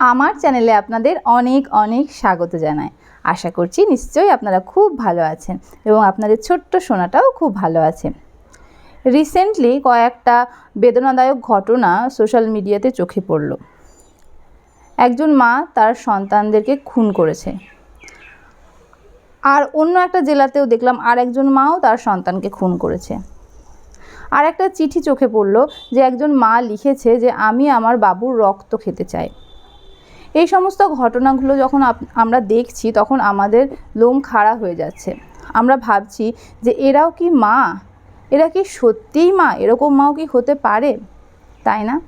আমার চ্যানেলে আপনাদের অনেক অনেক স্বাগত জানাই। আশা করছি নিশ্চয়ই আপনারা খুব ভালো আছেন এবং আপনাদের ছোট্ট সোনাটাও খুব ভালো আছে। রিসেন্টলি কয়েকটা বেদনাদায়ক ঘটনা সোশ্যাল মিডিয়াতে চোখে পড়ল। একজন মা তার সন্তানদেরকে খুন করেছে। আর অন্য একটা জেলাতেও দেখলাম আর একজন মাও তার সন্তানকে খুন করেছে। আর একটা চিঠি চোখে পড়ল যে একজন মা লিখেছে যে, আমি আমার বাবুর রক্ত খেতে চাই। এই সমস্ত ঘটনাগুলো যখন আমরা দেখছি, তখন আমাদের লোম খাড়া হয়ে যাচ্ছে। আমরা ভাবছি যে এরাও কি মা? এরা কি সত্যিই মা? এরকম মাও কি হতে পারে? তাই না?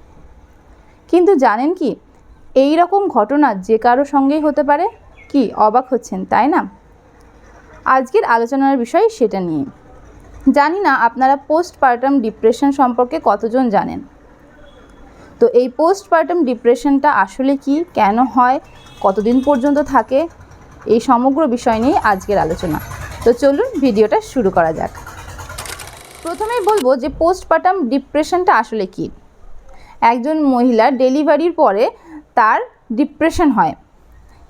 কিন্তু জানেন কি, এই রকম ঘটনা যে কারও সঙ্গেই হতে পারে, কি অবাক হচ্ছেন, তাই না? আজকের আলোচনার বিষয় সেটা নিয়ে। জানি না আপনারা পোস্টপার্টাম ডিপ্রেশন সম্পর্কে কতজন জানেন। তো এই পোস্টপার্টাম ডিপ্রেশনটা আসলে কি, কেন হয়, কতদিন পর্যন্ত থাকে, এই সমগ্র বিষয় নিয়ে আজকের আলোচনা। তো চলুন ভিডিওটা শুরু করা যাক। প্রথমেই বলব যে পোস্টপার্টাম ডিপ্রেশনটা আসলে কি। একজন মহিলার ডেলিভারির পরে তার ডিপ্রেশন হয়।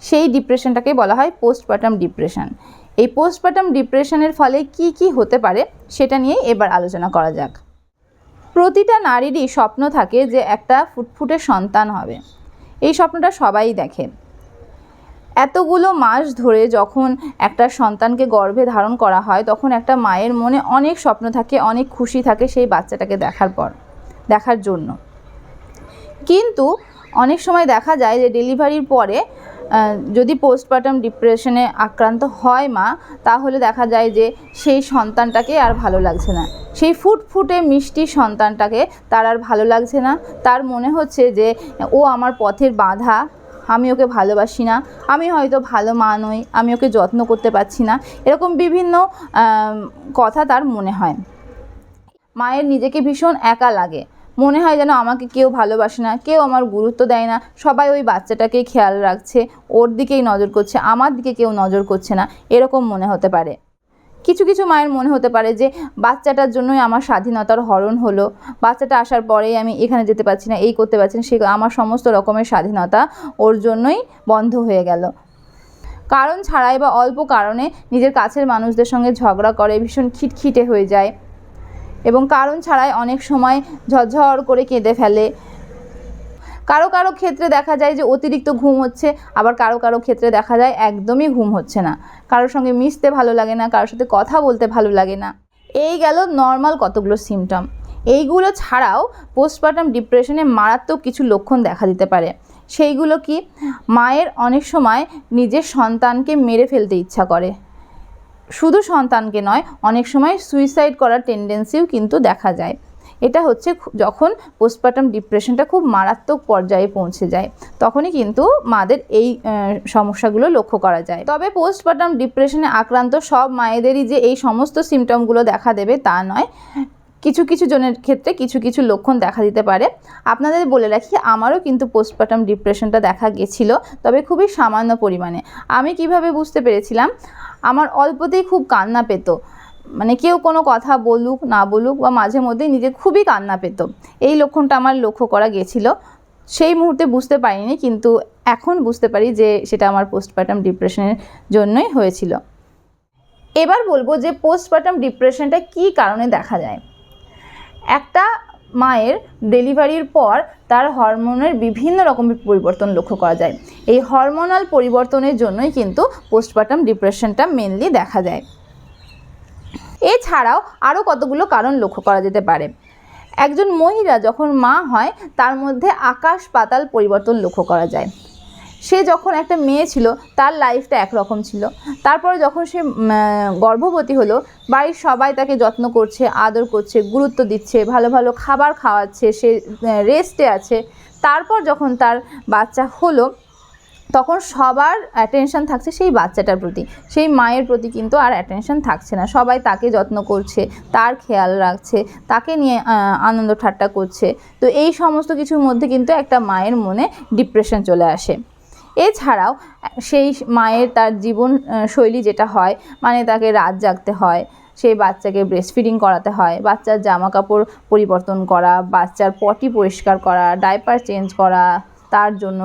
সেই ডিপ্রেশনটাকে বলা হয় পোস্টপার্টাম ডিপ্রেশন এই পোস্টপার্টাম ডিপ্রেশনের ফলে কি কি হতে পারে, সেটা নিয়ে এবার আলোচনা করা যাক। প্রতিটা নারীরই স্বপ্ন থাকে যে একটা ফুটফুটে সন্তান হবে। এই স্বপ্নটা সবাই দেখে। এতগুলো মাস ধরে যখন একটা সন্তানকে গর্ভে ধারণ করা হয়, তখন একটা মায়ের মনে অনেক স্বপ্ন থাকে, অনেক খুশি থাকে সেই বাচ্চাটাকে দেখার পর, দেখার জন্য। কিন্তু অনেক সময় দেখা যায় যে ডেলিভারির পরে যদি পোস্টপার্টাম ডিপ্রেশনে আক্রান্ত হয় মা, তাহলে দেখা যায় যে সেই সন্তানটাকে আর ভালো লাগছে না। সেই ফুটফুটে মিষ্টি সন্তানটাকে তার আর ভালো লাগছে না। তার মনে হচ্ছে যে ও আমার পথের বাধা, আমি ওকে ভালোবাসি না, আমি হয়তো ভালো মা নই, আমি ওকে যত্ন করতে পারছি না। এরকম বিভিন্ন কথা তার মনে হয়। মায়ের নিজেকে ভীষণ একা লাগে। মনে হয় যেন আমাকে কেউ ভালোবাসে না, কেউ আমার গুরুত্ব দেয় না। সবাই ওই বাচ্চাটাকেই খেয়াল রাখছে, ওর দিকেই নজর করছে, আমার দিকে কেউ নজর করছে না, এরকম মনে হতে পারে। কিছু কিছু মায়ের মনে হতে পারে যে, বাচ্চাটার জন্যই আমার স্বাধীনতার হরণ হলো। বাচ্চাটা আসার পরেই আমি এখানে যেতে পারছি না, এই করতে পারছি না, সে আমার সমস্ত রকমের স্বাধীনতা ওর জন্যই বন্ধ হয়ে গেল। কারণ ছাড়াই বা অল্প কারণে নিজের কাছের মানুষদের সঙ্গে ঝগড়া করে, ভীষণ খিটখিটে হয়ে যায়। এবং কারণ ছাড়াই অনেক সময় ঝরঝর করে কেঁদে ফেলে। কারও কারও ক্ষেত্রে দেখা যায় যে অতিরিক্ত ঘুম হচ্ছে, আবার কারও কারও ক্ষেত্রে দেখা যায় একদমই ঘুম হচ্ছে না। কারোর সঙ্গে মিশতে ভালো লাগে না, কারোর সাথে কথা বলতে ভালো লাগে না। এই গেল নর্মাল কতগুলো সিমটম এইগুলো ছাড়াও পোস্টপার্টাম ডিপ্রেশনে মারাত্মক কিছু লক্ষণ দেখা দিতে পারে। সেইগুলো কি? মায়ের অনেক সময় নিজের সন্তানকে মেরে ফেলতে ইচ্ছা করে। শুধু সন্তানকে নয়, অনেক সময় সুইসাইড করার টেন্ডেন্সিও কিন্তু দেখা যায়। এটা হচ্ছে যখন পোস্টপার্টাম ডিপ্রেশনটা খুব মারাত্মক পর্যায়ে পৌঁছে যায়, তখনই কিন্তু মাদের এই সমস্যাগুলো লক্ষ্য করা যায়। তবে পোস্টপার্টাম ডিপ্রেশনে আক্রান্ত সব মায়েদেরই যে এই সমস্ত সিমটমগুলো দেখা দেবে তা নয় কিছু কিছু জনের ক্ষেত্রে কিছু কিছু লক্ষণ দেখা দিতে পারে। আপনাদের বলে রাখি, আমারও কিন্তু পোস্টপার্টাম ডিপ্রেশনটা দেখা গেছিল, তবে খুবই সামান্য পরিমাণে। আমি কীভাবে বুঝতে পেরেছিলাম? আমার অল্পতেই খুব কান্না পেত। মানে কেউ কোনো কথা বলুক, না বলুক, বা মাঝে মধ্যে নিজে খুবই কান্না পেত। এই লক্ষণটা আমার লক্ষ্য করা গেছিল। সেই মুহূর্তে বুঝতে পারিনি, কিন্তু এখন বুঝতে পারি যে সেটা আমার পোস্টপার্টাম ডিপ্রেশনের জন্যই হয়েছিল। এবার বলব যে পোস্টপার্টাম ডিপ্রেশনটা কী কারণে দেখা যায়? একটা মায়ের ডেলিভারির পর তার হরমোনের বিভিন্ন রকমের পরিবর্তন লক্ষ্য করা যায়। এই হরমোনাল পরিবর্তনের জন্যই কিন্তু পোস্টপার্টাম ডিপ্রেশনটা মেনলি দেখা যায়। এছাড়াও আরও কতগুলো কারণ লক্ষ্য করা যেতে পারে। একজন মহিলা যখন মা হয়, তার মধ্যে আকাশ পাতাল পরিবর্তন লক্ষ্য করা যায়। সে যখন একটা মেয়ে ছিল, তার লাইফটা একরকম ছিল। তারপরে যখন সে গর্ভবতী হলো, বাড়ির সবাই তাকে যত্ন করছে, আদর করছে, গুরুত্ব দিচ্ছে, ভালো ভালো খাবার খাওয়াচ্ছে, সে রেস্টে আছে। তারপর যখন তার বাচ্চা হলো, তখন সবার অ্যাটেনশন থাকছে সেই বাচ্চাটার প্রতি। সেই মায়ের প্রতি কিন্তু আর অ্যাটেনশন থাকছে না। সবাই তাকে যত্ন করছে, তার খেয়াল রাখছে, তাকে নিয়ে আনন্দ ঠাট্টা করছে। তো এই সমস্ত কিছুর মধ্যে কিন্তু একটা মায়ের মনে ডিপ্রেশন চলে আসে। এছাড়াও, সেই মায়ের তার জীবন শৈলী যেটা হয় মানে তাকে রাত জাগতে হয়, সেই বাচ্চাকে ব্রেস্ট ফিডিং করাতে হয়, বাচ্চার জামা কাপড় পরিবর্তন করা, বাচ্চার পটি পরিষ্কার করা ডাইপার চেঞ্জ করা, তার জন্য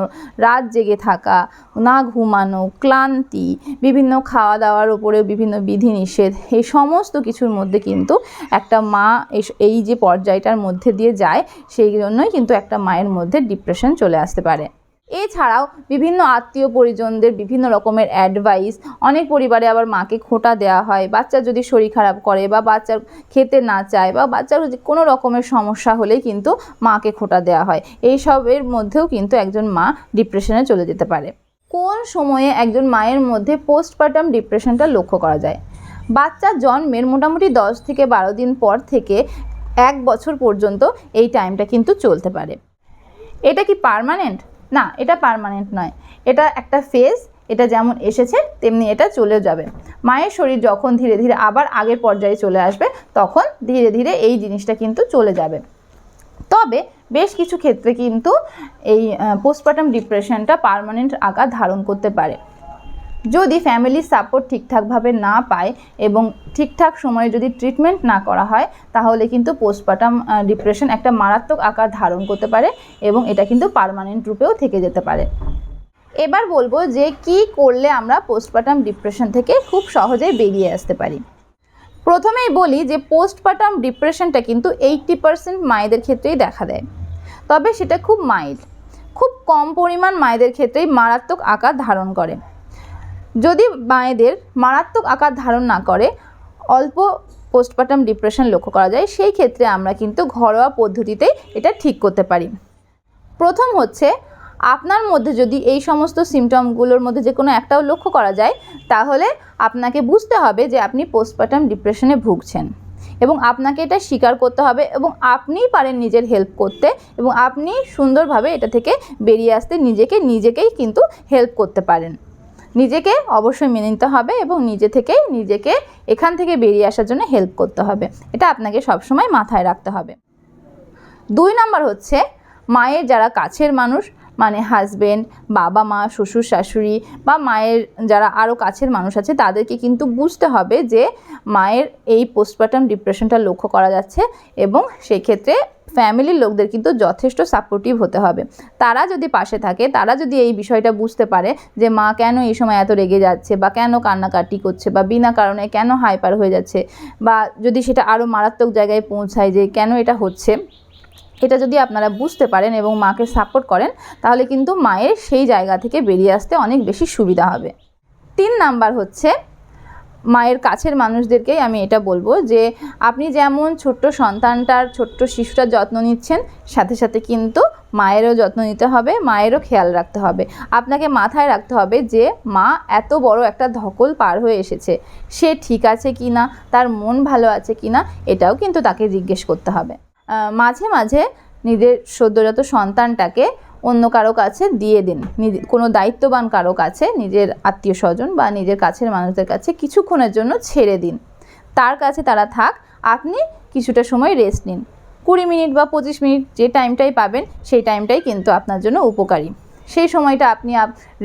রাত জেগে থাকা, না ঘুমানো, ক্লান্তি, বিভিন্ন খাওয়া দাওয়ার উপরে বিভিন্ন বিধিনিষেধ, এই সমস্ত কিছুর মধ্যে কিন্তু একটা মা এই যে পর্যায়টার মধ্যে দিয়ে যায়, সেই জন্যই কিন্তু একটা মায়ের মধ্যে ডিপ্রেশন চলে আসতে পারে। এছাড়াও বিভিন্ন আত্মীয় পরিজনদের বিভিন্ন রকমের অ্যাডভাইস অনেক পরিবারে আবার মাকে খোঁটা দেওয়া হয়, বাচ্চা যদি শরীর খারাপ করে বা বাচ্চার খেতে না চায় বা বাচ্চার কোনো রকমের সমস্যা হলেই কিন্তু মাকে খোঁটা দেওয়া হয়। এইসবের মধ্যেও কিন্তু একজন মা ডিপ্রেশনে চলে যেতে পারে। কোন সময়ে একজন মায়ের মধ্যে পোস্টপার্টাম ডিপ্রেশনটা লক্ষ্য করা যায়? বাচ্চা জন্মের মোটামুটি দশ থেকে বারো দিন পর থেকে এক বছর পর্যন্ত এই টাইমটা কিন্তু চলতে পারে। এটা কি পার্মানেন্ট না, এটা পারমানেন্ট নয়। এটা একটা ফেজ এটা যেমন এসেছে, তেমনি এটা চলে যাবে। মায়ের শরীর যখন ধীরে ধীরে আবার আগের পর্যায়ে চলে আসবে, তখন ধীরে ধীরে এই জিনিসটা কিন্তু চলে যাবে। তবে বেশ কিছু ক্ষেত্রে কিন্তু এই পোস্টপার্টাম ডিপ্রেশনটা পারমানেন্ট আকার ধারণ করতে পারে। যদি ফ্যামিলির সাপোর্ট ঠিকঠাকভাবে না পায় এবং ঠিকঠাক সময়ে যদি ট্রিটমেন্ট না করা হয়, তাহলে কিন্তু পোস্টপার্টাম ডিপ্রেশন একটা মারাত্মক আকার ধারণ করতে পারে এবং এটা কিন্তু পার্মানেন্ট রূপেও থেকে যেতে পারে। এবার বলব যে কি করলে আমরা পোস্টপার্টাম ডিপ্রেশন থেকে খুব সহজেই বেরিয়ে আসতে পারি। প্রথমেই বলি যে পোস্টপার্টাম ডিপ্রেশনটা কিন্তু এইটটি পার্সেন্ট মায়েদের ক্ষেত্রেই দেখা দেয়। তবে সেটা খুব মাইল্ড খুব কম পরিমাণ মায়েদের ক্ষেত্রেই মারাত্মক আকার ধারণ করে। যদি মায়েদের মারাত্মক আকার ধারণ না করে, অল্প পোস্টপার্টাম ডিপ্রেশন লক্ষ্য করা যায়, সেই ক্ষেত্রে আমরা কিন্তু ঘরোয়া পদ্ধতিতেই এটা ঠিক করতে পারি। প্রথম হচ্ছে, আপনার মধ্যে যদি এই সমস্ত সিমটমগুলোর মধ্যে যে কোনো একটাও লক্ষ্য করা যায়, তাহলে আপনাকে বুঝতে হবে যে আপনি পোস্টপার্টাম ডিপ্রেশনে ভুগছেন এবং আপনাকে এটা স্বীকার করতে হবে এবং আপনিই পারেন নিজের হেল্প করতে এবং আপনি সুন্দরভাবে এটা থেকে বেরিয়ে আসতে নিজেকে নিজেকেই কিন্তু হেল্প করতে পারেন। নিজেকে অবশ্যই মেনে নিতে হবে এবং নিজে থেকেই নিজেকে এখান থেকে বেরিয়ে আসার জন্য হেল্প করতে হবে। এটা আপনাকে সবসময় মাথায় রাখতে হবে। দুই নাম্বার হচ্ছে, মায়ের যারা কাছের মানুষ মানে হাজবেন্ড বাবা মা, শ্বশুর, শাশুড়ি বা মায়ের যারা আরও কাছের মানুষ আছে, তাদেরকে কিন্তু বুঝতে হবে যে মায়ের এই পোস্টপার্টাম ডিপ্রেশনটা লক্ষ্য করা যাচ্ছে এবং সেক্ষেত্রে ফ্যামিলির লোকদের কিন্তু যথেষ্ট সাপোর্টিভ হতে হবে। তারা যদি পাশে থাকে, তারা যদি এই বিষয়টা বুঝতে পারে যে, মা কেন এই সময় এত রেগে যাচ্ছে বা কেন কান্নাকাটি করছে বা বিনা কারণে কেন হাইপার হয়ে যাচ্ছে বা যদি সেটা আরও মারাত্মক জায়গায় পৌঁছায় যে কেন এটা হচ্ছে, এটা যদি আপনারা বুঝতে পারেন এবং মাকে সাপোর্ট করেন, তাহলে কিন্তু মায়ের সেই জায়গা থেকে বেরিয়ে আসতে অনেক বেশি সুবিধা হবে। তিন নাম্বার হচ্ছে মায়ের কাছের মানুষদেরকেই আমি এটা বলব যে আপনি যেমন ছোট্ট সন্তানটার ছোট্ট শিশুটার যত্ন নিচ্ছেন, সাথে সাথে কিন্তু মায়েরও যত্ন নিতে হবে, মায়েরও খেয়াল রাখতে হবে। আপনাকে মাথায় রাখতে হবে যে মা এত বড় একটা ধকল পার হয়ে এসেছে। সে ঠিক আছে কি না তার মন ভালো আছে কি না এটাও কিন্তু তাকে জিজ্ঞেস করতে হবে। মাঝে মাঝে নিজের সদ্যজাত সন্তানটাকে অন্য কারও কাছে দিয়ে দিন। কোনো দায়িত্ববান কারও কাছে নিজের আত্মীয় স্বজন বা নিজের কাছের মানুষদের কাছে কিছুক্ষণের জন্য ছেড়ে দিন। তার কাছে তারা থাক, আপনি কিছুটা সময় রেস্ট নিন। কুড়ি মিনিট বা পঁচিশ মিনিট যে টাইমটাই পাবেন, সেই টাইমটাই কিন্তু আপনার জন্য উপকারী। সেই সময়টা আপনি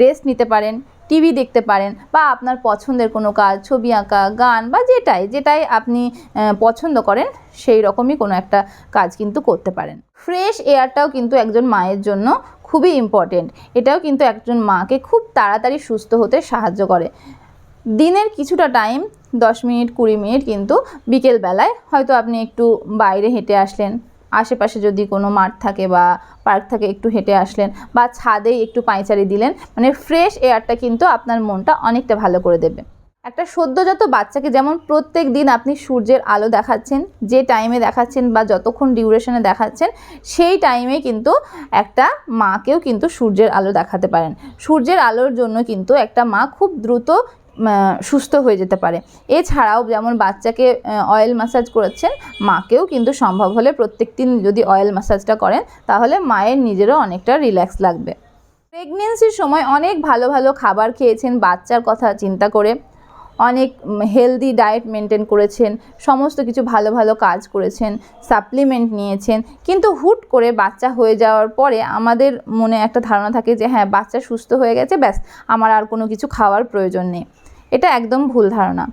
রেস্ট নিতে পারেন টিভি দেখতে পারেন বা আপনার পছন্দের কোনো কাজ, ছবি আঁকা, গান বা যেটাই যেটাই আপনি পছন্দ করেন, সেই রকমই কোনো একটা কাজ কিন্তু করতে পারেন। ফ্রেশ এয়ারটাও কিন্তু একজন মায়ের জন্য খুবই ইম্পর্টেন্ট এটাও কিন্তু একজন মাকে খুব তাড়াতাড়ি সুস্থ হতে সাহায্য করে। দিনের কিছুটা টাইম দশ মিনিট, কুড়ি মিনিট কিন্তু বিকেলবেলায় হয়তো আপনি একটু বাইরে হেঁটে আসলেন আশেপাশে যদি কোনো মাঠ থাকে বা পার্ক থাকে, একটু হেঁটে আসলেন বা ছাদেই একটু পাঁচারি দিলেন মানে ফ্রেশ এয়ারটা কিন্তু আপনার মনটা অনেকটা ভালো করে দেবে। একটা সদ্যজাত বাচ্চাকে যেমন প্রত্যেক দিন আপনি সূর্যের আলো দেখাচ্ছেন, যে টাইমে দেখাচ্ছেন বা যতক্ষণ ডিউরেশনে দেখাচ্ছেন, সেই টাইমে কিন্তু একটা মাকেও কিন্তু সূর্যের আলো দেখাতে পারেন। সূর্যের আলোর জন্য কিন্তু একটা মা খুব দ্রুত সুস্থ হয়ে যেতে পারে। এছাড়াও যেমন বাচ্চাকে অয়েল ম্যাসাজ করেছেন, মাকেও কিন্তু সম্ভব হলে প্রত্যেক দিন যদি অয়েল ম্যাসাজটা করেন, তাহলে মায়ের নিজেরও অনেকটা রিল্যাক্স লাগবে। প্রেগনেন্সির সময় অনেক ভালো ভালো খাবার খেয়েছেন, বাচ্চার কথা চিন্তা করে অনেক হেলদি ডায়েট মেনটেন করেছেন, সমস্ত কিছু ভালো ভালো কাজ করেছেন সাপ্লিমেন্ট নিয়েছেন। কিন্তু হুট করে বাচ্চা হয়ে যাওয়ার পরে আমাদের মনে একটা ধারণা থাকে যে হ্যাঁ বাচ্চা সুস্থ হয়ে গেছে, ব্যাস, আমার আর কোনো কিছু খাওয়ার প্রয়োজন নেই। এটা একদম ভুল ধারণা।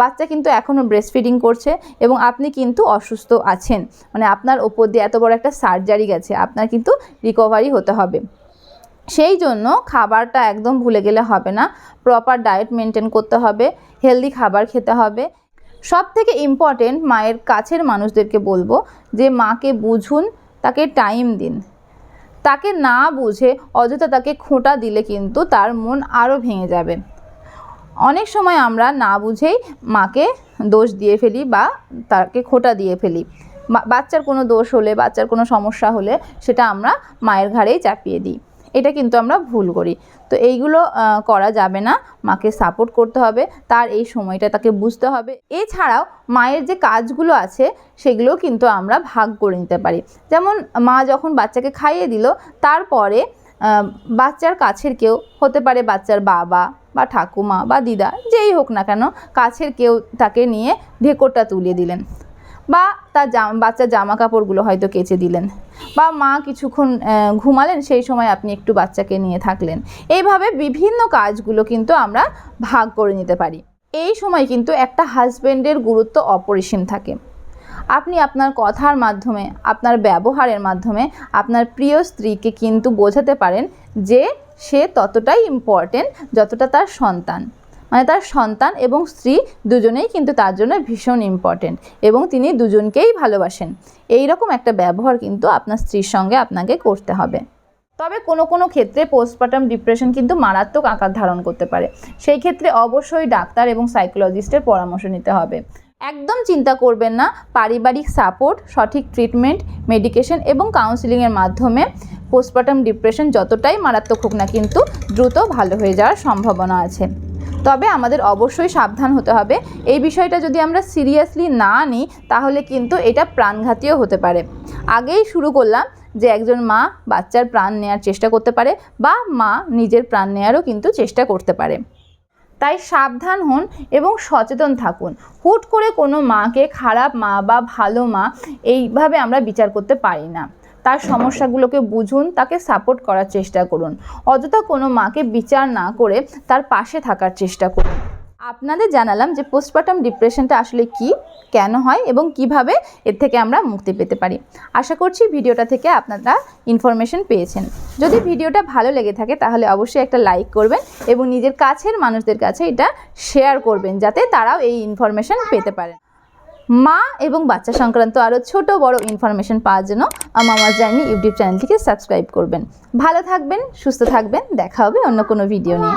বাচ্চা কিন্তু এখনও ব্রেস্ট ফিডিং করছে এবং আপনি কিন্তু অসুস্থ আছেন। মানে আপনার ওপর দিয়ে এত বড় একটা সার্জারি গেছে, আপনার কিন্তু রিকভারি হতে হবে। সেই জন্য খাবারটা একদম ভুলে গেলে হবে না। প্রপার ডায়েট মেনটেন করতে হবে হেলদি খাবার খেতে হবে। সব থেকে ইম্পর্টেন্ট মায়ের কাছের মানুষদেরকে বলব যে মাকে বুঝুন, তাকে টাইম দিন। তাকে না বুঝে অযথা তাকে খোঁটা দিলে কিন্তু তার মন আরও ভেঙে যাবে। অনেক সময় আমরা না বুঝেই মাকে দোষ দিয়ে ফেলি বা তাকে খোঁটা দিয়ে ফেলি। বাচ্চার কোনো দোষ হলে, বাচ্চার কোনো সমস্যা হলে সেটা আমরা মায়ের ঘাড়েই চাপিয়ে দিই। এটা কিন্তু আমরা ভুল করি। তো এইগুলো করা যাবে না। মাকে সাপোর্ট করতে হবে। তার এই সময়টা তাকে বুঝতে হবে। এছাড়াও মায়ের যে কাজগুলো আছে সেগুলো কিন্তু আমরা ভাগ করে নিতে পারি। যেমন মা যখন বাচ্চাকে খাইয়ে দিল, তারপরে বাচ্চার কাছের কেউ হতে পারে বাচ্চার বাবা বা ঠাকুমা বা দিদা, যেই হোক না কেন, কাছের কেউ তাকে নিয়ে ঢেকরটা তুলিয়ে দিলেন বা তার জাম বাচ্চার জামা কাপড়গুলো হয়তো কেচে দিলেন বা মা কিছুক্ষণ ঘুমালেন, সেই সময় আপনি একটু বাচ্চাকে নিয়ে থাকলেন। এইভাবে বিভিন্ন কাজগুলো কিন্তু আমরা ভাগ করে নিতে পারি। এই সময় কিন্তু একটা হাজব্যান্ডের গুরুত্ব অপরিসীম থাকে। আপনি আপনার কথার মাধ্যমে, আপনার ব্যবহারের মাধ্যমে আপনার প্রিয় স্ত্রীকে কিন্তু বোঝাতে পারেন যে সে ততটাই ইম্পর্টেন্ট যতটা তার সন্তান। মানে তার সন্তান এবং স্ত্রী দুজনেই কিন্তু তার জন্য ভীষণ ইম্পর্টেন্ট এবং তিনি দুজনকেই ভালোবাসেন। এই রকম একটা ব্যবহার কিন্তু আপনার স্ত্রীর সঙ্গে আপনাকে করতে হবে। তবে কোনো কোনো ক্ষেত্রে পোস্টপার্টাম ডিপ্রেশন কিন্তু মারাত্মক আকার ধারণ করতে পারে। সেই ক্ষেত্রে অবশ্যই ডাক্তার এবং সাইকোলজিস্টের পরামর্শ নিতে হবে। একদম চিন্তা করবেন না। পারিবারিক সাপোর্ট, সঠিক ট্রিটমেন্ট, মেডিকেশন এবং কাউন্সিলিংয়ের মাধ্যমে পোস্টপার্টাম ডিপ্রেশন যতটাই মারাত্মক হোক না কিন্তু দ্রুত ভালো হয়ে যাওয়ার সম্ভাবনা আছে। তবে আমাদের অবশ্যই সাবধান হতে হবে। এই বিষয়টা যদি আমরা সিরিয়াসলি না নিই, তাহলে কিন্তু এটা প্রাণঘাতীও হতে পারে। আগেই শুরু করলাম যে একজন মা বাচ্চার প্রাণ নেওয়ার চেষ্টা করতে পারে বা মা নিজের প্রাণ নেওয়ারও কিন্তু চেষ্টা করতে পারে। তাই সাবধান হন এবং সচেতন থাকুন। হুট করে কোনো মাকে খারাপ মা বা ভালো মা এইভাবে আমরা বিচার করতে পারি না। তার সমস্যাগুলোকে বুঝুন, তাকে সাপোর্ট করার চেষ্টা করুন। অযথা কোনো মাকে বিচার না করে তার পাশে থাকার চেষ্টা করুন। আপনাদের জানালাম যে পোস্টপার্টাম ডিপ্রেশনটা আসলে কি, কেন হয় এবং কীভাবে এর থেকে আমরা মুক্তি পেতে পারি। আশা করছি ভিডিওটা থেকে আপনারা ইনফরমেশন পেয়েছেন। যদি ভিডিওটা ভালো লেগে থাকে তাহলে অবশ্যই একটা লাইক করবেন এবং নিজের কাছের মানুষদের কাছে এটা শেয়ার করবেন যাতে তারাও এই ইনফরমেশন পেতে পারেন মা এবং বাচ্চা সংক্রান্ত আরও ছোট বড় ইনফরমেশন পাওয়ার জন্য আমার জার্নি ইউটিউব চ্যানেলটিকে সাবস্ক্রাইব করবেন। ভালো থাকবেন, সুস্থ থাকবেন, দেখা হবে অন্য কোনো ভিডিও নিয়ে।